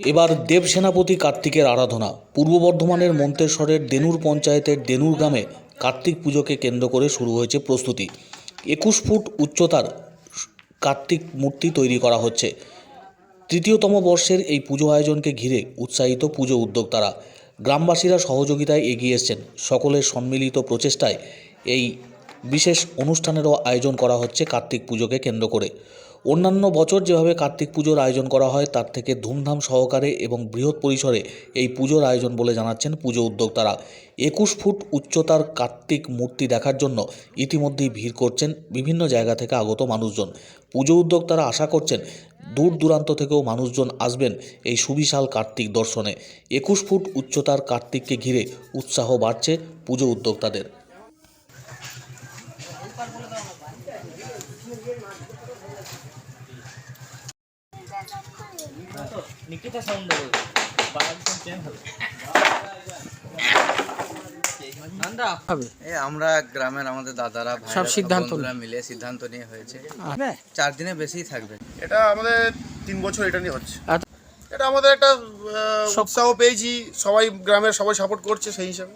এবার দেব সেনাপতি কার্তিকের আরাধনা। পূর্ব বর্ধমানের মন্তেশ্বরের দেনুর পঞ্চায়েতের দেনুর গ্রামে কার্তিক পুজোকে কেন্দ্র করে শুরু হয়েছে প্রস্তুতি। একুশ ফুট উচ্চতার কার্তিক মূর্তি তৈরি করা হচ্ছে। তৃতীয়তম বর্ষের এই পুজো আয়োজনকে ঘিরে উৎসাহিত পুজো উদ্যোক্তারা। গ্রামবাসীরা সহযোগিতায় এগিয়ে এসছেন। সকলের সম্মিলিত প্রচেষ্টায় এই বিশেষ অনুষ্ঠানেরও আয়োজন করা হচ্ছে কার্তিক পুজোকে কেন্দ্র করে। অন্যান্য বছর যেভাবে কার্তিক পুজোর আয়োজন করা হয়, তার থেকে ধুমধাম সহকারে এবং বৃহৎ পরিসরে এই পুজোর আয়োজন বলে জানাচ্ছেন পুজো উদ্যোক্তারা। একুশ ফুট উচ্চতার কার্তিক মূর্তি দেখার জন্য ইতিমধ্যেই ভিড় করছেন বিভিন্ন জায়গা থেকে আগত মানুষজন। পুজো উদ্যোক্তারা আশা করছেন দূর দূরান্ত থেকেও মানুষজন আসবেন এই সুবিশাল কার্তিক দর্শনে। একুশ ফুট উচ্চতার কার্তিককে ঘিরে উৎসাহ বাড়ছে পুজো উদ্যোক্তাদের। নিকিতা সাউন্ড দেবো বাংলাদেশ চেঞ্জ হবে। হবে। আমরা গ্রামের আমাদের দাদারা সব সিদ্ধান্ত মিলে সিদ্ধান্ত নিয়ে হয়েছে। চার দিনে বেশি থাকবে। এটা আমাদের তিন বছর এটা নিয়ে হচ্ছে। আচ্ছা। এটা আমাদের একটা উৎসাহ পেয়েছি। সবাই গ্রামের সবাই সাপোর্ট করছে সেই হিসাবে।